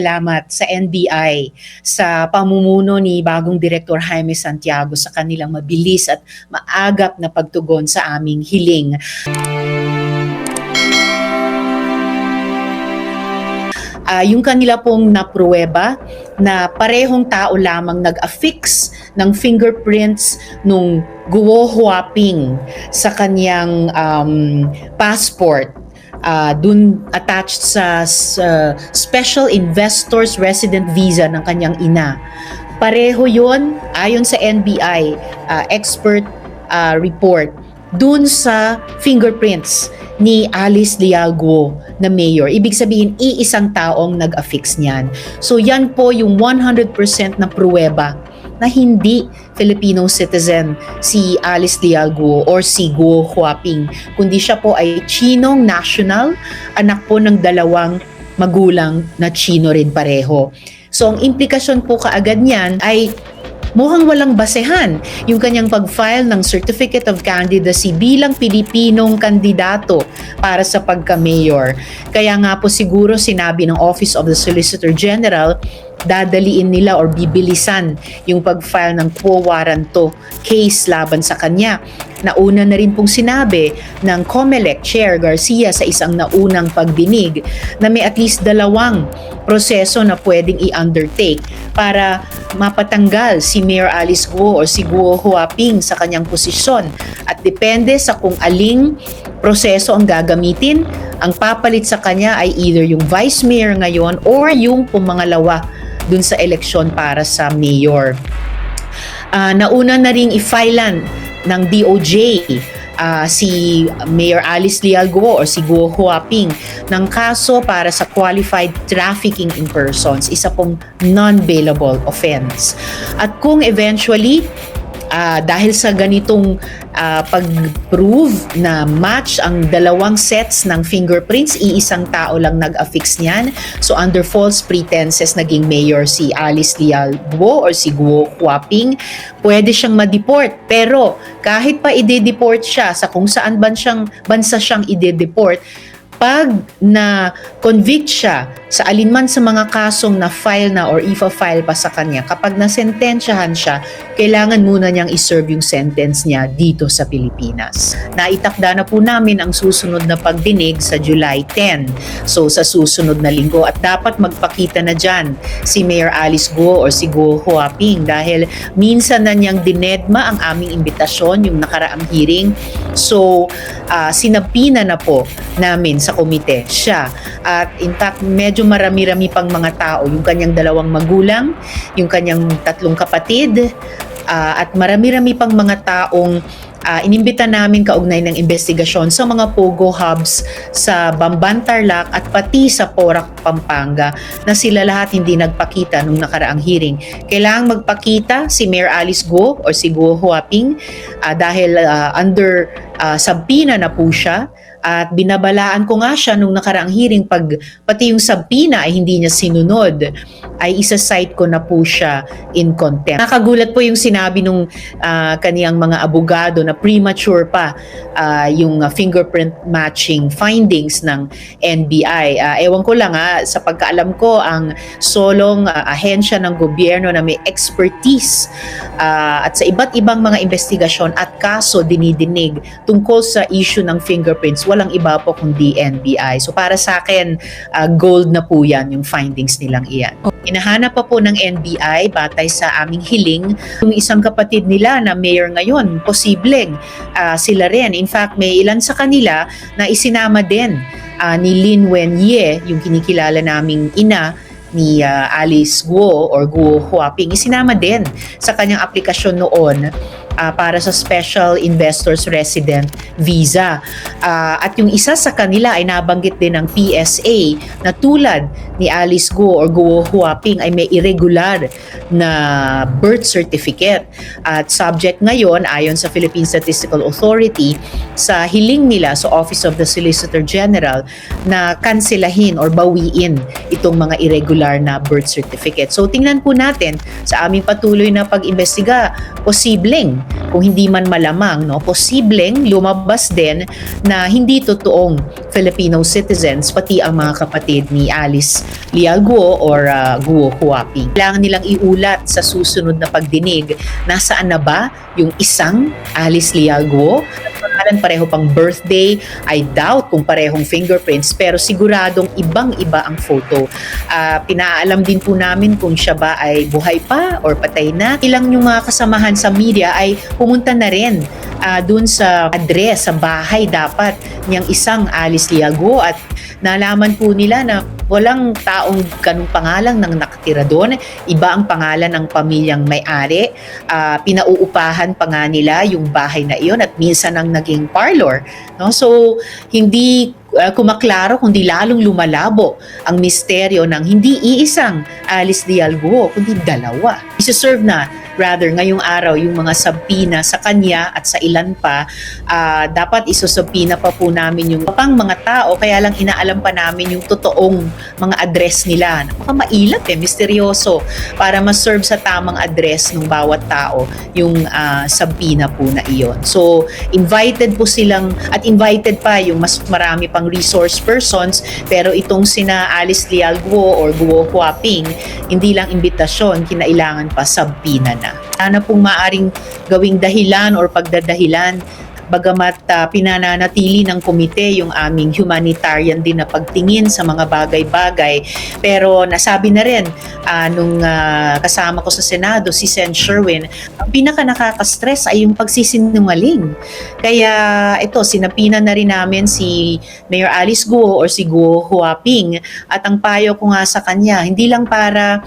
Salamat sa NBI sa pamumuno ni bagong Direktor Jaime Santiago sa kanilang mabilis at maagap na pagtugon sa aming hiling. Ah, yung kanila pong napruweba na parehong tao lamang nag-affix ng fingerprints nung Guo Huaping sa kanyang um, passport uh, dun attached sa, sa Special Investors Resident Visa ng kanyang ina. Pareho yon ayon sa NBI uh, expert uh, report dun sa fingerprints ni Alice Lialgo na mayor. Ibig sabihin, iisang taong nag-affix niyan. So yan po yung 100% na pruweba na hindi Filipino citizen si Alice Lialguo or si Guo Huaping, kundi siya po ay Chinong national, anak po ng dalawang magulang na Chino rin pareho. So ang implikasyon po kaagad niyan ay mukhang walang basehan yung kanyang pag-file ng Certificate of Candidacy bilang Pilipinong kandidato para sa pagka-mayor. Kaya nga po siguro sinabi ng Office of the Solicitor General dadaliin nila or bibilisan yung pag-file ng quo warranto case laban sa kanya. Nauna na rin pong sinabi ng COMELEC Chair Garcia sa isang naunang pagdinig na may at least dalawang proseso na pwedeng i-undertake para mapatanggal si Mayor Alice Guo o si Guo Huaping sa kanyang posisyon at depende sa kung aling proseso ang gagamitin, ang papalit sa kanya ay either yung vice mayor ngayon or yung pumangalawa dun sa eleksyon para sa mayor. Uh, nauna na ring i-filean ng DOJ uh, si Mayor Alice Lialgo or si Guo Huaping ng kaso para sa qualified trafficking in persons, isa pong non-bailable offense. At kung eventually uh, dahil sa ganitong uh, pag-prove na match ang dalawang sets ng fingerprints, iisang tao lang nag-affix niyan. So under false pretenses, naging mayor si Alice Lial Guo or si Guo Huaping, pwede siyang ma-deport. Pero kahit pa ide-deport siya sa kung saan bansang, bansa siyang ide-deport, pag na convict siya sa alinman sa mga kasong na file na or ifa-file pa sa kanya, kapag nasentensyahan siya, kailangan muna niyang iserve yung sentence niya dito sa Pilipinas. Naitakda na po namin ang susunod na pagdinig sa July 10. So sa susunod na linggo at dapat magpakita na dyan si Mayor Alice Guo or si Guo Huaping dahil minsan na niyang dinedma ang aming imbitasyon yung nakaraang hearing. So uh, sinapina na po namin sa komite siya. At in fact, medyo marami-rami pang mga tao, yung kanyang dalawang magulang, yung kanyang tatlong kapatid, uh, at marami-rami pang mga taong uh, inimbita namin kaugnay ng investigasyon sa mga Pogo hubs sa Bamban Tarlac at pati sa Porac, Pampanga na sila lahat hindi nagpakita nung nakaraang hearing. Kailangang magpakita si Mayor Alice Go or si Go Huaping uh, dahil uh, under uh, sabina na po siya at binabalaan ko nga siya nung nakaraang hearing pag pati yung sabina ay hindi niya sinunod ay isa-cite ko na po siya in contempt. Nakagulat po yung sinabi nung uh, kaniyang mga abogado na premature pa uh, yung fingerprint matching findings ng NBI. Uh, ewan ko lang ha, sa pagkaalam ko ang solong uh, ahensya ng gobyerno na may expertise uh, at sa iba't ibang mga investigasyon at kaso dinidinig tungkol sa issue ng fingerprints walang iba po kundi NBI. So para sa akin, uh, gold na po yan yung findings nilang iyan. Hinahanap pa po ng NBI batay sa aming hiling yung isang kapatid nila na mayor ngayon, posibleng uh, sila rin. In fact, may ilan sa kanila na isinama din uh, ni Lin Wen Ye, yung kinikilala naming ina, ni uh, Alice Guo or Guo Huaping isinama din sa kanyang aplikasyon noon uh, para sa Special Investors Resident Visa. Uh, at yung isa sa kanila ay nabanggit din ng PSA na tulad ni Alice Go or Go Huaping ay may irregular na birth certificate. At subject ngayon, ayon sa Philippine Statistical Authority, sa hiling nila sa Office of the Solicitor General na kanselahin or bawiin itong mga irregular na birth certificate. So tingnan po natin sa aming patuloy na pag-imbestiga, posibleng kung hindi man malamang, no, posibleng lumabas din na hindi totoong Filipino citizens, pati ang mga kapatid ni Alice Lial Guo or uh, Guo Huaping. Kailangan nilang iulat sa susunod na pagdinig, nasaan na ba yung isang Alice Lial Guo? Pangalan, pareho pang birthday. I doubt kung parehong fingerprints, pero siguradong ibang-iba ang photo. Ah, pinaalam din po namin kung siya ba ay buhay pa or patay na. Ilang yung mga kasamahan sa media ay pumunta na rin ah, dun sa address, sa bahay dapat niyang isang Alice Liago at nalaman po nila na walang taong ganung pangalan nang nakatira doon. Iba ang pangalan ng pamilyang may-ari. Ah, pinauupahan pa nga nila yung bahay na iyon at minsan ang naging parlor. No? So, hindi uh, kumaklaro kundi lalong lumalabo ang misteryo ng hindi iisang Alice Dialgo kundi dalawa. Isuserve na rather ngayong araw yung mga sabpina sa kanya at sa ilan pa ah, dapat isusubpina pa po namin yung pang mga tao kaya lang inaalam pa namin yung totoong mga address nila. Napakamailap eh, misteryoso para ma-serve sa tamang address ng bawat tao yung ah, sabpina po na iyon. So, invited po silang at invited pa yung mas marami pang resource persons pero itong sina Alice Lial Guo or Guo Huaping hindi lang imbitasyon kinailangan pa sabpina na. Sana pong maaring gawing dahilan or pagdadahilan bagamat ah, pinananatili ng komite yung aming humanitarian din na pagtingin sa mga bagay-bagay. Pero nasabi na rin ah, nung ah, kasama ko sa Senado si Sen. Sherwin ang pinaka nakaka-stress ay yung pagsisinungaling. Kaya ito, sinapinan na rin namin si Mayor Alice Guo or si Guo Huaping. At ang payo ko nga sa kanya, hindi lang para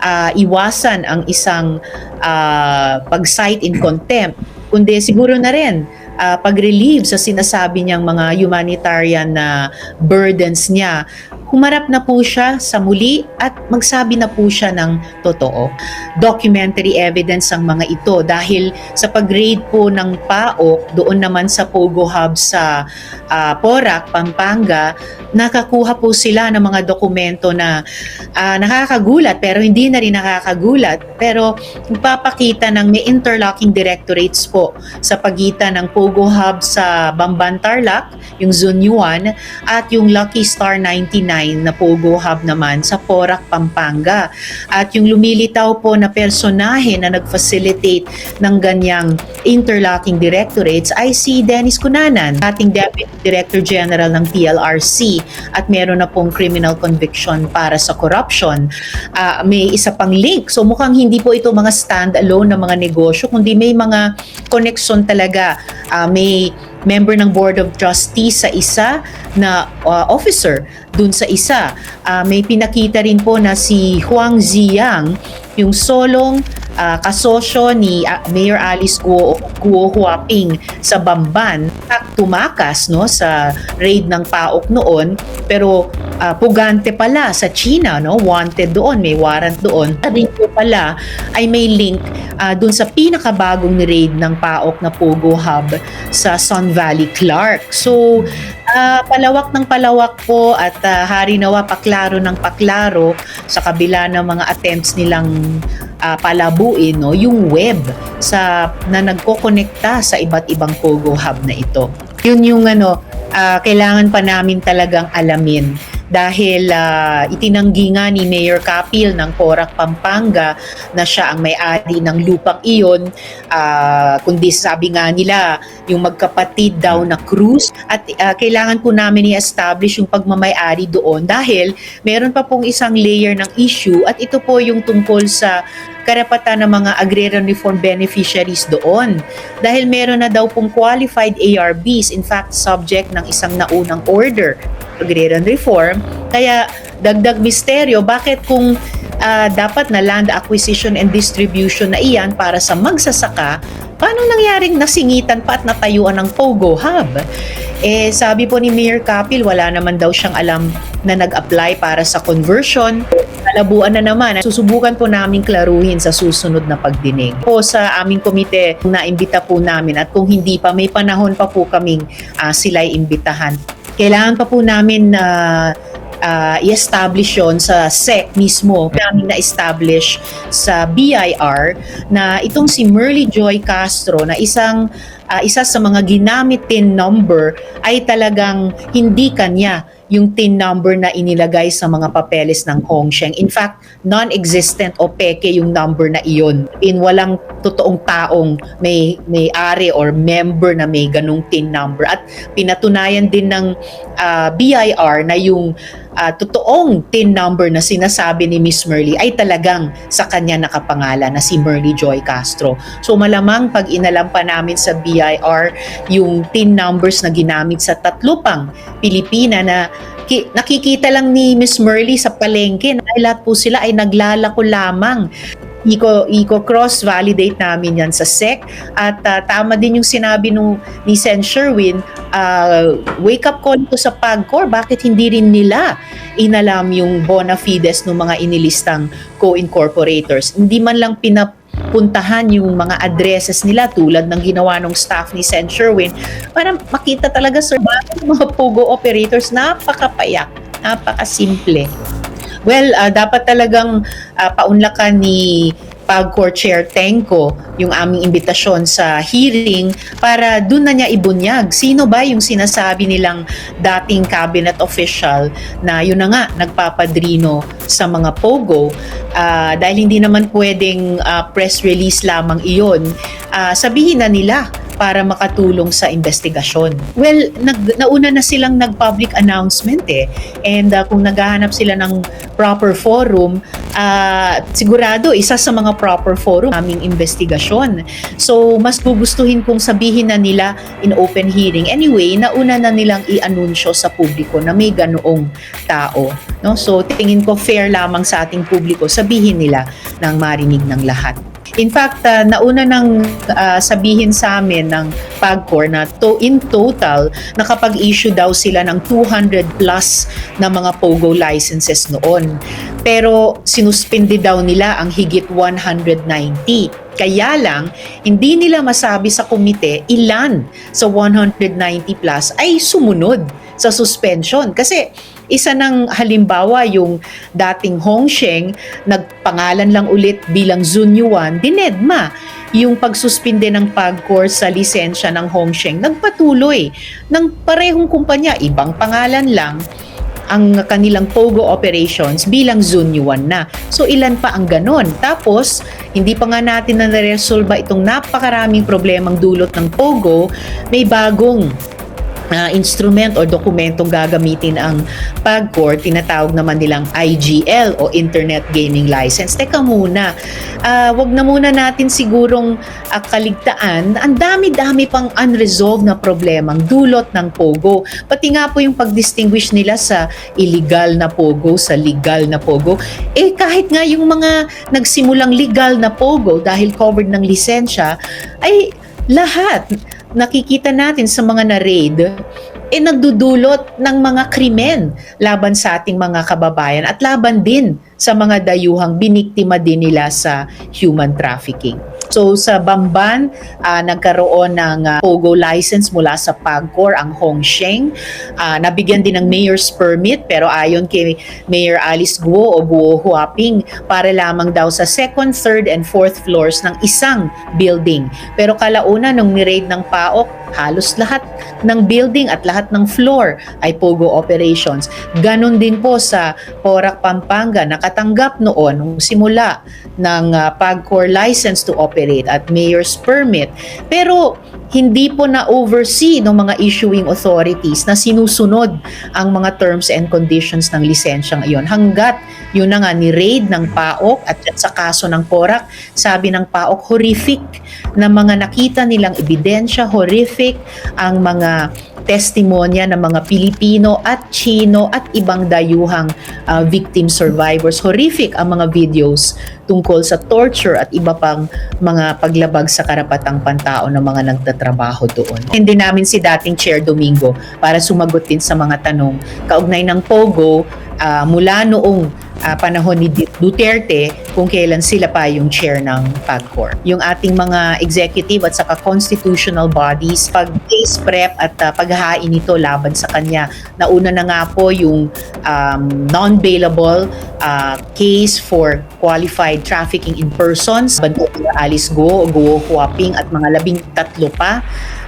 ah, iwasan ang isang ah, pag-cite in contempt, kundi siguro na rin ah, pag-relieve sa sinasabi niyang mga humanitarian na burdens niya. Humarap na po siya sa muli at magsabi na po siya ng totoo. Documentary evidence ang mga ito dahil sa pag-raid po ng PAOK doon naman sa Pogo Hub sa ah, Porac, Pampanga, nakakuha po sila ng mga dokumento na ah, nakakagulat pero hindi na rin nakakagulat pero nagpapakita ng may interlocking directorates po sa pagitan ng Pogo Hub sa Bamban Tarlac, yung Zunyuan at yung Lucky Star 99 na Pogo Hub naman sa Porac, Pampanga. At yung lumilitaw po na personahe na nag-facilitate ng ganyang interlocking directorates ay si Dennis Cunanan, ating Deputy Director General ng TLRC at meron na pong criminal conviction para sa corruption. Ah, may isa pang link. So mukhang hindi po ito mga stand-alone na mga negosyo, kundi may mga connection talaga. Ah, may member ng Board of Trustees sa isa na ah, officer dun sa isa. Ah, may pinakita rin po na si Huang Ziyang, yung solong ah, kasosyo ni ah, Mayor Alice Guo, Guo Huaping sa Bamban. At tumakas no sa raid ng PAOK noon. Pero ah, pugante pala sa China no wanted doon may warrant doon. Rin pala ay may link ah, dun sa pinakabagong raid ng PAOK na Pogo Hub sa Sun Valley Clark. So ah, palawak ng palawak po at ah, hari nawa paklaro ng paklaro sa kabila ng mga attempts nilang ah, palabuin no yung web sa na nagkokonekta sa iba't ibang Pogo Hub na ito. Yun yung ano ah, kailangan pa namin talagang alamin dahil ah, itinanggi nga ni Mayor Kapil ng Porac, Pampanga na siya ang may-ari ng lupang iyon. Ah, kundi sabi nga nila yung magkapatid daw na cruise at ah, kailangan po namin i-establish yung pagmamay-ari doon dahil meron pa pong isang layer ng issue. At ito po yung tungkol sa karapatan ng mga agrarian reform beneficiaries doon. Dahil meron na daw pong qualified ARBs, in fact, subject ng isang naunang order, agrarian reform. Kaya dagdag misteryo, bakit kung ah, dapat na land acquisition and distribution na iyan para sa magsasaka, paano nangyaring nasingitan pa at natayuan ng Pogo Hub? Eh, sabi po ni Mayor Kapil, wala naman daw siyang alam na nag-apply para sa conversion. Kalabuan na naman. Susubukan po namin klaruhin sa susunod na pagdinig. Po sa aming komite, naimbita po namin at kung hindi pa, may panahon pa po kaming ah, sila'y imbitahan. Kailangan pa po namin na ah, i-establish yon sa SEC mismo namin na-establish sa BIR na itong si Merly Joy Castro na isang ah, isa sa mga ginamit tin number ay talagang hindi kanya yung tin number na inilagay sa mga papeles ng Hongsheng. In fact, non-existent o peke yung number na iyon. In walang totoong taong may may-ari or member na may ganung tin number. At pinatunayan din ng ah, BIR na yung ah, totoong tin number na sinasabi ni Miss Merly ay talagang sa kanya nakapangalan na si Merly Joy Castro. So malamang pag inalam pa namin sa BIR yung tin numbers na ginamit sa tatlo pang Pilipina na ki- nakikita lang ni Miss Merly sa palengke na lahat po sila ay naglalako lamang. Iko, iko cross validate namin yan sa SEC. At ah, tama din yung sinabi nung ni Sen. Sherwin ah, wake up call ito sa PAGCOR. Bakit hindi rin nila inalam yung bona fides ng mga inilistang co-incorporators? Hindi man lang pinapuntahan yung mga addresses nila tulad ng ginawa ng staff ni Sen. Sherwin. Para makita talaga sir bakit mga POGO operators napakapayak napakasimple Well, ah, dapat talagang ah, paunlakan ni PAGCOR Chair Tenko yung aming imbitasyon sa hearing para doon na niya ibunyag. Sino ba yung sinasabi nilang dating cabinet official na yun na nga nagpapadrino sa mga POGO Ah, dahil hindi naman pwedeng ah, press release lamang iyon, ah, sabihin na nila para makatulong sa investigasyon. Well, nag, nauna na silang nag-public announcement eh. And ah, kung naghahanap sila ng proper forum, ah, sigurado isa sa mga proper forum aming investigasyon. So, mas gugustuhin kong sabihin na nila in open hearing. Anyway, nauna na nilang i-anunsyo sa publiko na may ganoong tao. No? So, tingin ko fair lamang sa ating publiko sabihin nila nang marinig ng lahat. In fact, ah, nauna nang ah, sabihin sa amin ng PAGCOR na to, in total, nakapag-issue daw sila ng 200 plus na mga POGO licenses noon. Pero sinuspindi daw nila ang higit 190. Kaya lang, hindi nila masabi sa komite ilan sa 190 plus ay sumunod sa suspension. Kasi isa ng halimbawa yung dating Hongsheng, nagpangalan lang ulit bilang Zunyuan, dinedma yung pagsuspinde ng PAGCOR sa lisensya ng Hongsheng. Nagpatuloy ng parehong kumpanya, ibang pangalan lang, ang kanilang POGO operations bilang Zunyuan na. So ilan pa ang ganon? Tapos, hindi pa nga natin na naresolba itong napakaraming problemang dulot ng POGO, may bagong ah, instrument o dokumentong gagamitin ang PAGCOR, tinatawag naman nilang IGL o Internet Gaming License. Teka muna, ah, wag na muna natin sigurong ah, kaligtaan. Ang dami-dami pang unresolved na problemang dulot ng POGO. Pati nga po yung pag-distinguish nila sa illegal na POGO, sa legal na POGO. Eh kahit nga yung mga nagsimulang legal na POGO dahil covered ng lisensya, ay lahat nakikita natin sa mga na-raid, eh nagdudulot ng mga krimen laban sa ating mga kababayan at laban din sa mga dayuhang biniktima din nila sa human trafficking. So sa Bamban, ah, nagkaroon ng ah, POGO license mula sa PAGCOR ang Hongsheng. Ah, nabigyan din ng mayor's permit pero ayon kay Mayor Alice Guo o Guo Huaping para lamang daw sa second, third and fourth floors ng isang building. Pero kalauna nung ni-raid ng PAOK, halos lahat ng building at lahat ng floor ay POGO operations. Ganon din po sa Porac, Pampanga, nakatanggap noon nung simula ng ah, PAGCOR license to operate at mayor's permit. Pero hindi po na-oversee ng mga issuing authorities na sinusunod ang mga terms and conditions ng lisensyang iyon. Hanggat yun na nga ni-raid ng PAOK at sa kaso ng PORAC, sabi ng PAOK, horrific na mga nakita nilang ebidensya, horrific ang mga testimonya ng mga Pilipino at Chino at ibang dayuhang uh, victim survivors. Horrific ang mga videos tungkol sa torture at iba pang mga paglabag sa karapatang pantao ng mga nagtatrabaho doon. Hindi namin si dating Chair Domingo para sumagot din sa mga tanong kaugnay ng POGO ah, mula noong ah, panahon ni Duterte kung kailan sila pa yung chair ng PAGCOR. Yung ating mga executive at saka constitutional bodies, pag case prep at uh, paghahain nito laban sa kanya, nauna na nga po yung um, non-bailable uh, case for qualified trafficking in persons, Banto Alice Go, Go Huaping at mga labing tatlo pa.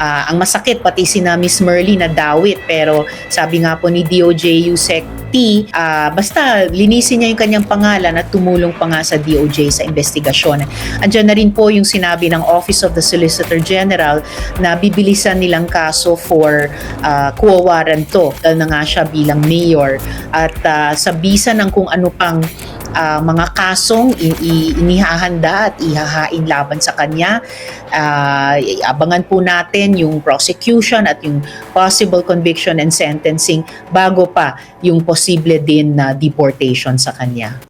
Ah, ang masakit pati si na Miss Merly na dawit pero sabi nga po ni DOJ Yusek T, ah, basta linisin niya yung kanyang pangalan at tumulong pa nga sa DOJ sa investigasyon. Andiyan na rin po yung sinabi ng Office of the Solicitor General na bibilisan nilang kaso for uh, quo warranto dahil na nga siya bilang mayor at ah, sa bisa ng kung ano pang ah, mga kasong inihahanda at ihahain laban sa kanya. Ah, abangan po natin yung prosecution at yung possible conviction and sentencing bago pa yung posible din na deportation sa kanya.